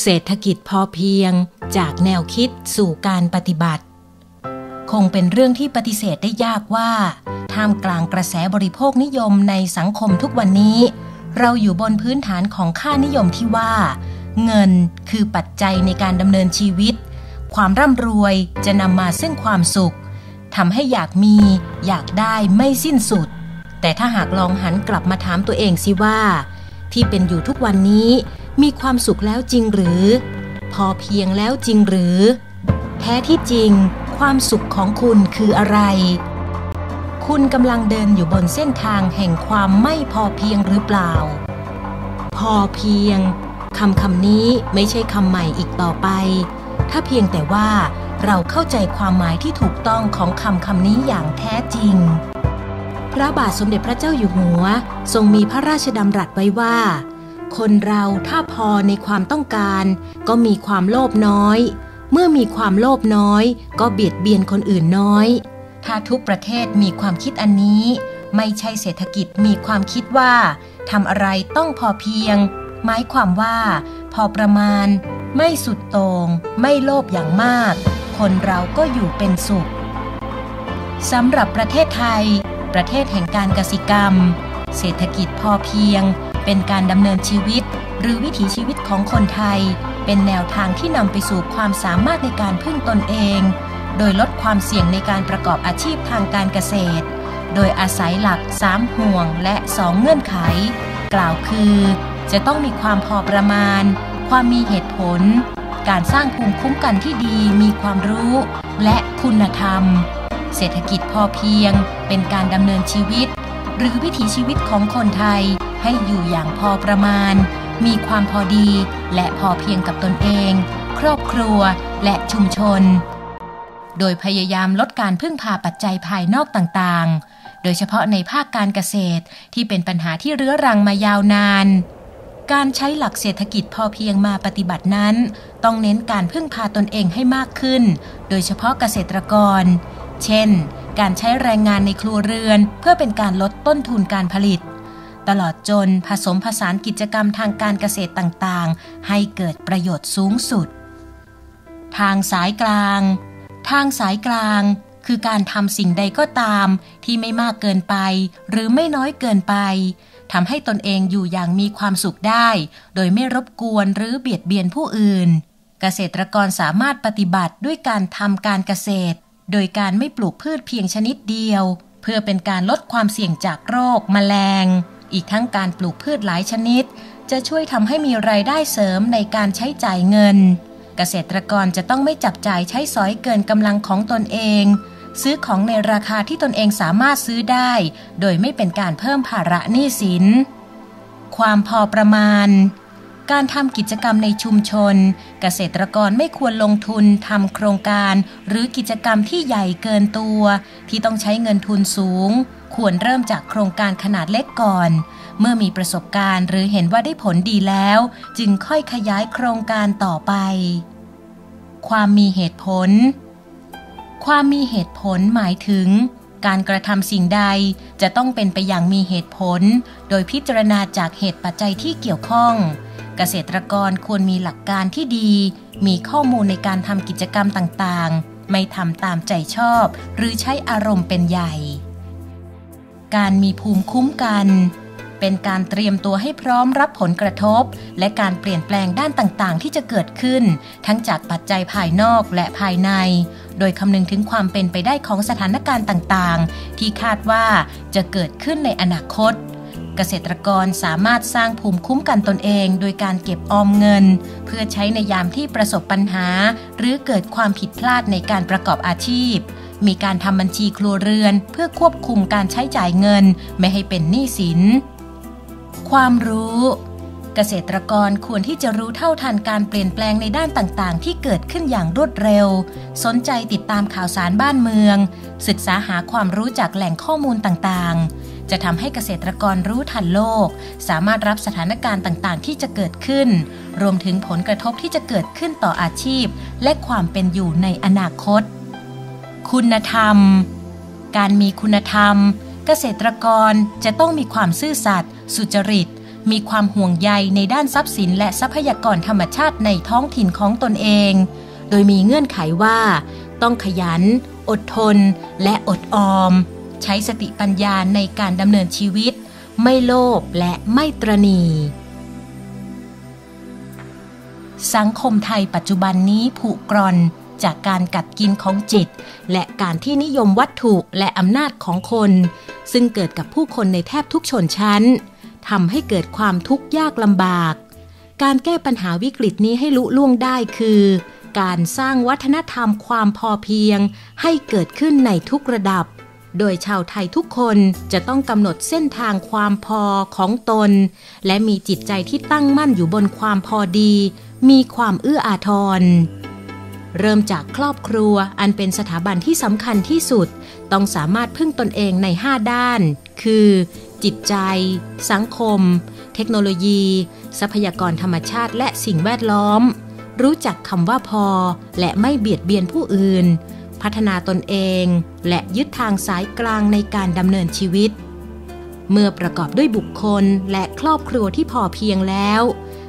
เศรษฐกิจพอเพียงจากแนวคิดสู่การปฏิบัติ คงเป็นเรื่องที่ปฏิเสธได้ยากว่า ท่ามกลางกระแสบริโภคนิยมในสังคมทุกวันนี้ เราอยู่บนพื้นฐานของค่านิยมที่ว่า เงินคือปัจจัยในการดำเนินชีวิต ความร่ำรวยจะนำมาซึ่งความสุขทำให้อยากมีอยากได้ไม่สิ้นสุด แต่ถ้าหากลองหันกลับมาถามตัวเองสิว่า ที่เป็นอยู่ทุกวันนี้ มีความสุขแล้วจริงหรือ พอเพียงแล้วจริงหรือ แท้ที่จริง ความสุขของคุณคืออะไร คุณกำลังเดินอยู่บนเส้นทางแห่งความไม่พอเพียงหรือเปล่า พอเพียงคำคำนี้ไม่ใช่คำใหม่อีกต่อไป ถ้าเพียงแต่ว่าเราเข้าใจความหมายที่ถูกต้องของคำคำนี้อย่างแท้จริง พระบาทสมเด็จพระเจ้าอยู่หัว ทรงมีพระราชดำรัสไว้ว่า คนเราถ้าพอในความต้องการ ก็มีความโลภน้อย เมื่อมีความโลภน้อย ก็เบียดเบียนคนอื่นน้อย ถ้าทุกประเทศมีความคิดอันนี้ ไม่ใช่เศรษฐกิจมีความคิดว่าทำอะไรต้องพอเพียง หมายความว่า พอประมาณ ไม่สุดโตง่งไม่โลภอย่างมาก คนเราก็อยู่เป็นสุขสำหรับประเทศไทย ประเทศแห่งการกสิกรรม เศรษฐกิจพอเพียง เป็นการดำเนินชีวิต หรือวิถีชีวิตของคนไทย เป็นแนวทางที่นำไปสู่ความสามารถในการพึ่งตนเอง โดยลดความเสี่ยงในการประกอบอาชีพทางการเกษตร โดยอาศัยหลัก 3 ห่วงและ 2 เงื่อนไข กล่าวคือ จะต้องมีความพอประมาณ ความมีเหตุผล การสร้างภูมิคุ้มกันที่ดีมีความรู้ และคุณธรรม เศรษฐกิจพอเพียง เป็นการดำเนินชีวิต หรือวิถีชีวิตของคนไทย ให้อยู่อย่างพอประมาณ มีความพอดีและพอเพียงกับตนเอง ครอบครัวและชุมชน โดยพยายามลดการพึ่งพาปัจจัยภายนอกต่างๆ โดยเฉพาะในภาคการเกษตรที่เป็นปัญหาที่เรื้อรังมายาวนานการใช้หลักเศรษฐกิจพอเพียงมาปฏิบัตินั้น ต้องเน้นการพึ่งพาตนเองให้มากขึ้น โดยเฉพาะเกษตรกร เช่น การใช้แรงงานในครัวเรือน เพื่อเป็นการลดต้นทุนการผลิต ตลอดจนผสมผสานกิจกรรมทางการเกษตรต่างๆ ให้เกิดประโยชน์สูงสุด ทางสายกลาง ทางสายกลางคือการทำสิ่งใดก็ตามที่ไม่มากเกินไป หรือไม่น้อยเกินไปทำให้ตนเองอยู่อย่างมีความสุขได้ โดยไม่รบกวนหรือเบียดเบียนผู้อื่น เกษตรกรสามารถปฏิบัติด้วยการทำการเกษตร โดยการไม่ปลูกพืชเพียงชนิดเดียว เพื่อเป็นการลดความเสี่ยงจากโรคมแมลง อีกทั้งการปลูกพืชหลายชนิด จะช่วยทำให้มีรายได้เสริมในการใช้จ่ายเงิน เกษตรกรจะต้องไม่จับจ่ายใช้สอยเกินกำลังของตนเอง ซื้อของในราคาที่ตนเองสามารถซื้อได้ โดยไม่เป็นการเพิ่มภาระหนี้สิน ความพอประมาณการทำกิจกรรมในชุมชน เกษตรกรไม่ควรลงทุนทำโครงการ หรือกิจกรรมที่ใหญ่เกินตัว ที่ต้องใช้เงินทุนสูง ควรเริ่มจากโครงการขนาดเล็กก่อน เมื่อมีประสบการณ์หรือเห็นว่าได้ผลดีแล้ว จึงค่อยขยายโครงการต่อไป ความมีเหตุผล ความมีเหตุผลหมายถึง การกระทำสิ่งใดจะต้องเป็นไปอย่างมีเหตุผล โดยพิจารณาจากเหตุปัจจัยที่เกี่ยวข้อง เกษตรกรควรมีหลักการที่ดี มีข้อมูลในการทำกิจกรรมต่างๆ ไม่ทำตามใจชอบ หรือใช้อารมณ์เป็นใหญ่ การมีภูมิคุ้มกัน เป็นการเตรียมตัวให้พร้อมรับผลกระทบ และการเปลี่ยนแปลงด้านต่างๆ ที่จะเกิดขึ้น ทั้งจากปัจจัยภายนอกและภายใน โดยคำนึงถึงความเป็นไปได้ของสถานการณ์ต่างๆ ที่คาดว่าจะเกิดขึ้นในอนาคตเกษตรกรสามารถสร้างภูมิคุ้มกันตนเอง โดยการเก็บออมเงิน เพื่อใช้ในยามที่ประสบปัญหา หรือเกิดความผิดพลาดในการประกอบอาชีพ มีการทำบัญชีครัวเรือน เพื่อควบคุมการใช้จ่ายเงิน ไม่ให้เป็นหนี้สิน ความรู้ เกษตรกรควรที่จะรู้เท่าทันการเปลี่ยนแปลงในด้านต่างๆ ที่เกิดขึ้นอย่างรวดเร็ว สนใจติดตามข่าวสารบ้านเมือง ศึกษาหาความรู้จากแหล่งข้อมูลต่างๆจะทำให้เกษตรกรรู้ทันโลก สามารถรับสถานการณ์ต่างๆ ที่จะเกิดขึ้น รวมถึงผลกระทบที่จะเกิดขึ้นต่ออาชีพ และความเป็นอยู่ในอนาคต คุณธรรม การมีคุณธรรม เกษตรกรจะต้องมีความซื่อสัตย์สุจริต มีความห่วงใยในด้านทรัพย์สินและทรัพยากรธรรมชาติในท้องถิ่นของตนเอง โดยมีเงื่อนไขว่า ต้องขยัน อดทน และอดออม ใช้สติปัญญาในการดำเนินชีวิต ไม่โลภและไม่ตรณีสังคมไทยปัจจุบันนี้ผุกร่อน จากการกัดกินของจิต และการที่นิยมวัตถุและอำนาจของคน ซึ่งเกิดกับผู้คนในแทบทุกชนชั้นทำให้เกิดความทุกข์ยากลำบาก การแก้ปัญหาวิกฤตนี้ให้ลุล่วงได้คือ การสร้างวัฒนธรรมความพอเพียง ให้เกิดขึ้นในทุกระดับ โดยชาวไทยทุกคนจะต้องกำหนดเส้นทางความพอของตน และมีจิตใจที่ตั้งมั่นอยู่บนความพอดี มีความเอื้ออาทร เริ่มจากครอบครัวอันเป็นสถาบันที่สำคัญที่สุด ต้องสามารถพึ่งตนเองใน 5 ด้าน คือ จิตใจ สังคม เทคโนโลยี ทรัพยากรธรรมชาติ และสิ่งแวดล้อม รู้จักคำว่าพอ และไม่เบียดเบียนผู้อื่น พัฒนาตนเอง และยึดทางสายกลางในการดำเนินชีวิต เมื่อประกอบด้วยบุคคลและครอบครัวที่พอเพียงแล้ว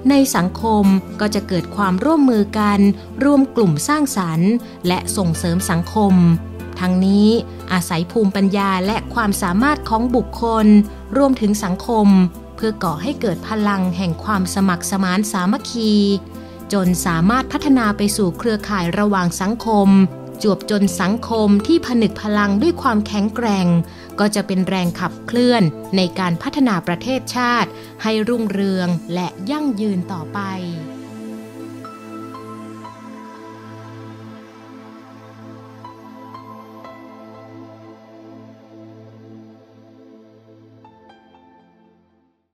ในสังคมก็จะเกิดความร่วมมือกันร่วมกลุ่มสร้างสรรค์ และส่งเสริมสังคม ทั้งนี้อาศัยภูมิปัญญาและความสามารถของบุคคล รวมถึงสังคม เพื่อก่อให้เกิดพลังแห่งความสมัครสมานสามัคคี จนสามารถพัฒนาไปสู่เครือข่ายระหว่างสังคม จวบจนสังคมที่ผนึกพลังด้วยความแข็งแกร่ง ก็จะเป็นแรงขับเคลื่อนในการพัฒนาประเทศชาติ ให้รุ่งเรืองและยั่งยืนต่อไป